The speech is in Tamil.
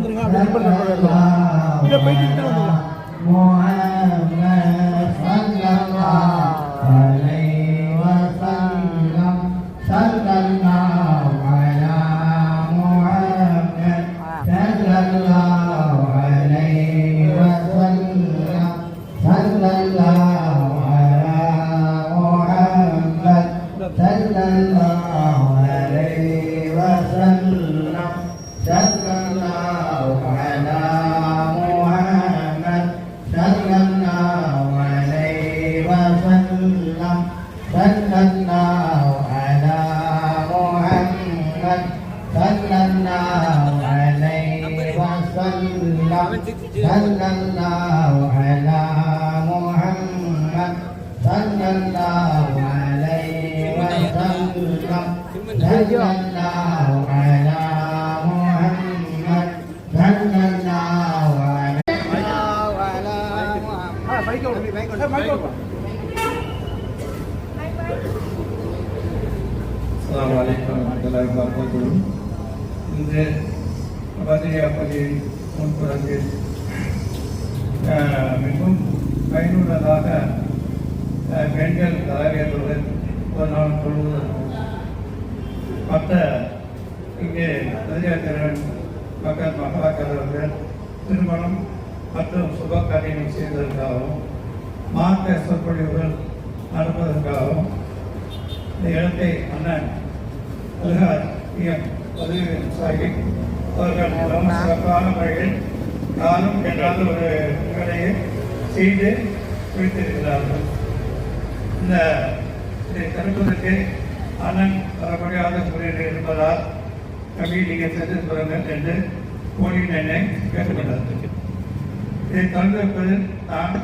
வந்துருங்க அப்படி நண்பர் நண்பர் எழுதலாம் இதை போயிட்டு இட்டு வந்துடலாம் Allah الله على محمد صلى الله عليه وسلم صلى الله على محمد صلى الله عليه وسلم صلى الله على محمد صلى الله عليه وعلى محمد பைக் ஓடு பைக் ஓடு அஸ்ஸலாமு அலைக்கும் இன்று பதிரியா முன்புறத்தில் மிகவும் பயனுள்ளதாக பெண்கள் கலாச்சாரத்துடன் ஒரு நாள் தொழுவது மற்ற இங்கே பதிரியாத்திரன் மக்கள் மகளாக்கள் திருமணம் மற்றும் சுப காரியங்கள் செய்வதற்காகவும் மார்க்க சொற்பொழிவுகள் நடப்பதற்காகவும் இந்த இடத்தை அண்ணன் எம் பதிவு சாஹிப் அவர்கள் மிகவும் சிறப்பான முறையில் நானும் என்றால் ஒரு வேலையை செய்து வைத்திருக்கிறார்கள் இந்த இதை தடுப்பதற்கு அண்ணன் வரமுடியாத சூழ்நிலை இருப்பதால் கவி நீங்கள் சென்று சொல்லுங்கள் என்று மோடி என்னை கேட்டுக்கொண்டார்கள் இதை தடுப்பதில் நான்